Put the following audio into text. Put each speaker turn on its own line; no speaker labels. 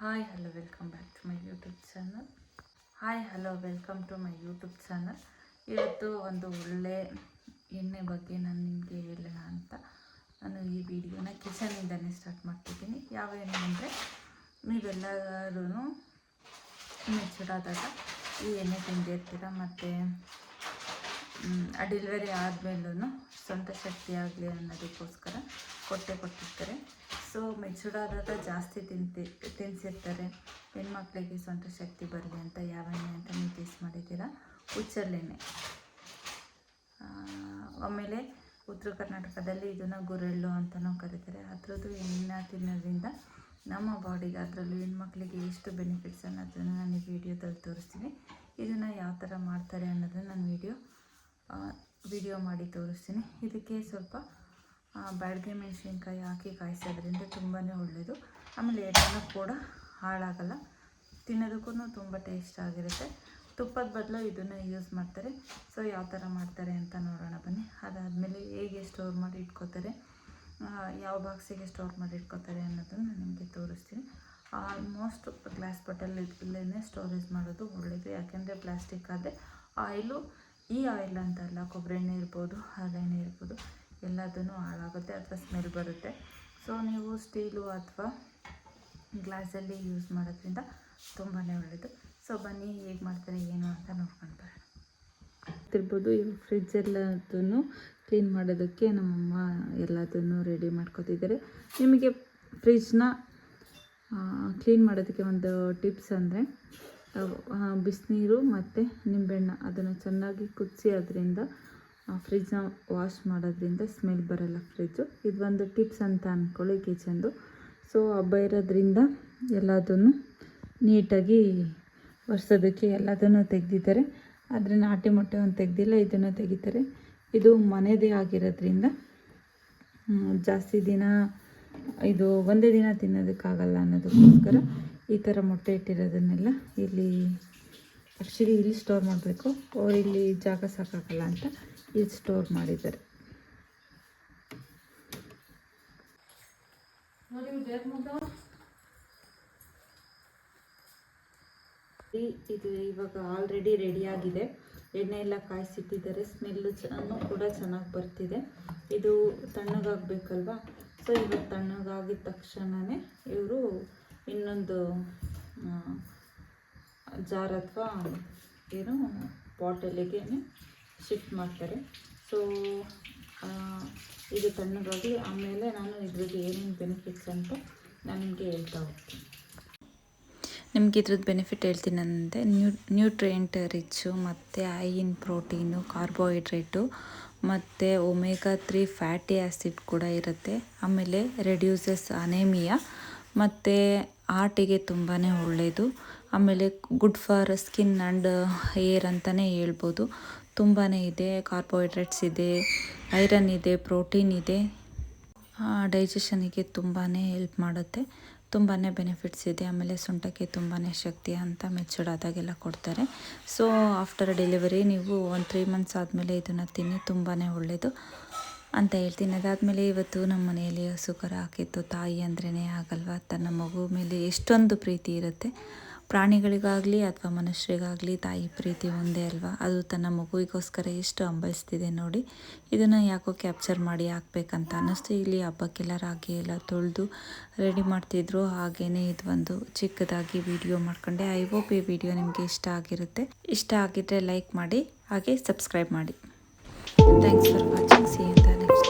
Hi hello welcome back to my YouTube channel hi hello welcome to my YouTube channel ಇವತ್ತು ಒಂದು ಒಳ್ಳೆ ಎಣ್ಣೆ ಬಗ್ಗೆ ನಾನು ನಿಮಗೆ ಹೇಳೋಣ ಅಂತ. ನಾನು ಈ ವಿಡಿಯೋನ ಕಿಚನಿಂದನೇ ಸ್ಟಾರ್ಟ್ ಮಾಡ್ತಿದ್ದೀನಿ. ಯಾವ ಎಣ್ಣೆ ಅಂದರೆ ನೀವೆಲ್ಲರೂ ಮೆಚೂರಾದಾಗ ಈ ಎಣ್ಣೆ ತಿಂದಿರ್ತೀರ? ಮತ್ತು ಆ ಡೆಲಿವರಿ ಆದಮೇಲೂ ಸ್ವಂತ ಶಕ್ತಿ ಆಗಲಿ ಅನ್ನೋದಕ್ಕೋಸ್ಕರ ಕೊಟ್ಟೆ ಕೊಟ್ಟಿರ್ತಾರೆ. ಸೊ ಮೆಚೂರ್ಡ್ ಆದಾಗ ಜಾಸ್ತಿ ತಿಂತಿ, ತಿನ್ಸಿರ್ತಾರೆ. ಹೆಣ್ಮಕ್ಳಿಗೆ ಸ್ವಂತ ಶಕ್ತಿ ಬರಲಿ ಅಂತ ಯಾವನ್ನೇ ಅಂತ ನೀವು ಟೇಸ್ಟ್ ಮಾಡಿದ್ದೀರಾ? ಹುಚ್ಚಲ್ಲೆಣ್ಣೆ ಆಮೇಲೆ ಉತ್ತರ ಕರ್ನಾಟಕದಲ್ಲಿ ಇದನ್ನು ಗುರೆಳ್ಳು ಅಂತಲೂ ಕರೀತಾರೆ. ಅದರದ್ದು ಎಣ್ಣೆ ತಿನ್ನೋದ್ರಿಂದ ನಮ್ಮ ಬಾಡಿಗೆ, ಅದರಲ್ಲೂ ಹೆಣ್ಮಕ್ಳಿಗೆ ಎಷ್ಟು ಬೆನಿಫಿಟ್ಸ್ ಅನ್ನೋದನ್ನು ನಾನು ಈ ವಿಡಿಯೋದಲ್ಲಿ ತೋರಿಸ್ತೀನಿ. ಇದನ್ನು ಯಾವ ಥರ ಮಾಡ್ತಾರೆ ಅನ್ನೋದನ್ನು ನಾನು ವಿಡಿಯೋ ವಿಡಿಯೋ ಮಾಡಿ ತೋರಿಸ್ತೀನಿ. ಇದಕ್ಕೆ ಸ್ವಲ್ಪ ಬ್ಯಾಡ್ಗೆ ಮೆಣಸಿನ್ಕಾಯಿ ಹಾಕಿ ಕಾಯಿಸೋದ್ರಿಂದ ತುಂಬಾ ಒಳ್ಳೆಯದು ಆಮೇಲೆ ಎಣ್ಣೆನೂ ಕೂಡ ಹಾಳಾಗಲ್ಲ. ತಿನ್ನೋದಕ್ಕೂ ತುಂಬ ಟೇಸ್ಟ್ ಆಗಿರುತ್ತೆ. ತುಪ್ಪದ ಬದಲು ಇದನ್ನು ಯೂಸ್ ಮಾಡ್ತಾರೆ. ಸೊ ಯಾವ ಥರ ಮಾಡ್ತಾರೆ ಅಂತ ನೋಡೋಣ ಬನ್ನಿ. ಅದಾದಮೇಲೆ ಹೇಗೆ ಸ್ಟೋರ್ ಮಾಡಿ ಇಟ್ಕೋತಾರೆ ಯಾವ ಬಾಕ್ಸಿಗೆ ಸ್ಟೋರ್ ಮಾಡಿ ಇಟ್ಕೋತಾರೆ ಅನ್ನೋದನ್ನು ನಾನು ನಿಮಗೆ ತೋರಿಸ್ತೀನಿ. ಆಲ್ಮೋಸ್ಟ್ ಗ್ಲಾಸ್ ಬಾಟಲಲ್ಲೇ ಸ್ಟೋರೇಜ್ ಮಾಡೋದು ಒಳ್ಳೆಯದು ಯಾಕೆಂದರೆ ಪ್ಲಾಸ್ಟಿಕ್ ಆದರೆ ಆಯಿಲು ಈ ಆಯಿಲ್ ಅಂತ ಅಲ್ಲ ಕೊಬ್ಬರಿ ಎಣ್ಣೆ ಇರ್ಬೋದು ಹರಳೆಣ್ಣೆ ಇರ್ಬೋದು ಎಲ್ಲದೂ ಹಾಳಾಗುತ್ತೆ ಅಥವಾ ಸ್ಮೆಲ್ ಬರುತ್ತೆ. ಸೊ ನೀವು ಸ್ಟೀಲು ಅಥವಾ ಗ್ಲಾಸಲ್ಲಿ ಯೂಸ್ ಮಾಡೋದ್ರಿಂದ ತುಂಬಾ ಒಳ್ಳೆಯದು ಸೊ ಬನ್ನಿ ಹೇಗೆ ಮಾಡ್ತಾರೆ, ಏನು ಅಂತ ನೋಡ್ಕೊಂಡು ಬರೋಣ. ತಿರ್ಬೋದು ಇವಾಗ ಫ್ರಿಜ್ ಎಲ್ಲದನ್ನು ಕ್ಲೀನ್ ಮಾಡೋದಕ್ಕೆ ನಮ್ಮಮ್ಮ ಎಲ್ಲದನ್ನು ರೆಡಿ ಮಾಡ್ಕೊತಿದ್ದಾರೆ. ನಿಮಗೆ ಫ್ರಿಜ್ನ ಕ್ಲೀನ್ ಮಾಡೋದಕ್ಕೆ ಒಂದು ಟಿಪ್ಸ್ ಅಂದರೆ ಬಿಸಿನೀರು ಮತ್ತು ನಿಂಬೆಹಣ್ಣು. ಅದನ್ನು ಚೆನ್ನಾಗಿ ಕುದಿಸಿ ಅದರಿಂದ ಫ್ರಿಜ್ನ ವಾಶ್ ಮಾಡೋದ್ರಿಂದ ಸ್ಮೆಲ್ ಬರಲ್ಲ ಫ್ರಿಜ್ಜು ಇದು ಒಂದು ಟಿಪ್ಸ್ ಅಂತ ಅಂದ್ಕೊಳ್ಳಿ ಕಿಚನ್ದು. ಸೊ ಹಬ್ಬ ಇರೋದ್ರಿಂದ ಎಲ್ಲದನ್ನು ನೀಟಾಗಿ ಒರೆಸೋದಕ್ಕೆ ಎಲ್ಲದನ್ನು ತೆಗೆದಿದ್ದಾರೆ. ಆದರೆ ನಾಟಿ ಮೊಟ್ಟೆ ಒಂದು ತೆಗೆದಿಲ್ಲ, ಇದನ್ನು ತೆಗಿತಾರೆ. ಇದು ಮನೆಯದೇ ಆಗಿರೋದ್ರಿಂದ ಜಾಸ್ತಿ ದಿನ, ಇದು ಒಂದೇ ದಿನ ತಿನ್ನೋದಕ್ಕಾಗಲ್ಲ ಅನ್ನೋದಕ್ಕೋಸ್ಕರ ಈ ಥರ ಮೊಟ್ಟೆ ಇಟ್ಟಿರೋದನ್ನೆಲ್ಲ ಇಲ್ಲಿ ಆ್ಯಕ್ಚುಲಿ ಇಲ್ಲಿ ಸ್ಟೋರ್ ಮಾಡಬೇಕು. ಅವ್ರು ಇಲ್ಲಿ ಜಾಗ ಸಾಕಾಗಲ್ಲ ಅಂತ ಇಲ್ಲಿ ಸ್ಟೋರ್ ಮಾಡಿದ್ದಾರೆ. ಇದು ಇವಾಗ ಆಲ್ರೆಡಿ ರೆಡಿಯಾಗಿದೆ ಎಣ್ಣೆ ಎಲ್ಲ ಕಾಯಿಸಿಟ್ಟಿದ್ದಾರೆ. ಸ್ಮೆಲ್ಲು ಚನ್ನು ಕೂಡ ಚೆನ್ನಾಗಿ ಬರ್ತಿದೆ. ಇದು ತಣ್ಣಗಾಗಬೇಕಲ್ವಾ? ಸೊ ಇವಾಗ ತಣ್ಣಗಾಗಿದ ತಕ್ಷಣವೇ ಇವರು ಇನ್ನೊಂದು ಜಾರ್ ಅಥವಾ ಏನು ಬಾಟಲಿಗೆ ಶಿಫ್ಟ್ ಮಾಡ್ತಾರೆ. ಸೊ ಇದು ತಣ್ಣಗಾಗಿ ಆಮೇಲೆ ನಾನು ಇದ್ರದ್ದು ಏನೇನು ಬೆನಿಫಿಟ್ಸ್ ಅಂತ ನಾನು ನಿಮಗೆ ಹೇಳ್ತಾ ಹೋಗ್ತೀನಿ. ನಿಮ್ಗೆ ಇದ್ರದ್ದು ಬೆನಿಫಿಟ್ ಹೇಳ್ತೀನಿ ಅಂದರೆ ನ್ಯೂ ನ್ಯೂಟ್ರಿಯೆಂಟ್ ರಿಚ್ಚು ಮತ್ತು ಐಯಿನ್ ಪ್ರೋಟೀನು ಕಾರ್ಬೋಹೈಡ್ರೇಟು ಮತ್ತು ಒಮೆಗಾ ತ್ರೀ ಫ್ಯಾಟಿ ಆ್ಯಸಿಡ್ ಕೂಡ ಇರುತ್ತೆ. ಆಮೇಲೆ ರೆಡ್ಯೂಸಸ್ ಅನೇಮಿಯಾ ಮತ್ತು ಆರ್ಟಿಗೆ ತುಂಬಾ ಒಳ್ಳೆಯದು ಆಮೇಲೆ good for skin and hair ಅಂತಲೇ ಹೇಳ್ಬೋದು. ತುಂಬಾ ಇದೆ ಕಾರ್ಬೋಹೈಡ್ರೇಟ್ಸ್ ಇದೆ ಐರನ್ ಇದೆ ಪ್ರೋಟೀನ್ ಇದೆ. ಡೈಜೆಷನಿಗೆ ತುಂಬಾ ಹೆಲ್ಪ್ ಮಾಡುತ್ತೆ. ತುಂಬಾ ಬೆನಿಫಿಟ್ಸ್ ಇದೆ. ಆಮೇಲೆ ಸೊಂಟಕ್ಕೆ ತುಂಬಾ ಶಕ್ತಿ ಅಂತ ಮೆಚೂರ್ಡ್ ಆದಾಗೆಲ್ಲ ಕೊಡ್ತಾರೆ. ಸೊ ಆಫ್ಟರ್ ಡೆಲಿವರಿ ನೀವು ಒಂದು ತ್ರೀ ಮಂತ್ಸ್ ಆದಮೇಲೆ ಇದನ್ನು ತಿನ್ನಿ ತುಂಬಾ ಒಳ್ಳೆಯದು ಅಂತ ಹೇಳ್ತೀನಿ. ಅದಾದಮೇಲೆ ಇವತ್ತು ನಮ್ಮ ಮನೆಯಲ್ಲಿ ಹಸು ಕರ ಹಾಕಿತ್ತು. ತಾಯಿ ಅಂದ್ರೇ ಆಗಲ್ವಾ? ತನ್ನ ಮಗು ಮೇಲೆ ಎಷ್ಟೊಂದು ಪ್ರೀತಿ ಇರುತ್ತೆ. ಪ್ರಾಣಿಗಳಿಗಾಗಲಿ ಅಥವಾ ಮನುಷ್ಯರಿಗಾಗಲಿ ತಾಯಿ ಪ್ರೀತಿ ಒಂದೇ ಅಲ್ವಾ? ಅದು ತನ್ನ ಮಗುವಿಗೋಸ್ಕರ ಎಷ್ಟು ಹಂಬಲಿಸ್ತಿದೆ ನೋಡಿ, ಇದನ್ನು ಯಾಕೋ ಕ್ಯಾಪ್ಚರ್ ಮಾಡಿ ಹಾಕ್ಬೇಕಂತ ಅನ್ನಿಸ್ತು. ಇಲ್ಲಿ ಹಬ್ಬಕ್ಕೆಲ್ಲ ರಾಗಿ ಎಲ್ಲ ತೊಳೆದು ರೆಡಿ ಮಾಡ್ತಿದ್ರು. ಹಾಗೆಯೇ ಇದು ಒಂದು ಚಿಕ್ಕದಾಗಿ ವಿಡಿಯೋ ಮಾಡ್ಕೊಂಡೆ. ಐ ಹೋಪ್ ಈ ವಿಡಿಯೋ ನಿಮಗೆ ಇಷ್ಟ ಆಗಿರುತ್ತೆ. ಇಷ್ಟ ಆಗಿದ್ದರೆ ಲೈಕ್ ಮಾಡಿ, ಹಾಗೆ ಸಬ್ಸ್ಕ್ರೈಬ್ ಮಾಡಿ. Thanks for watching. See you in the next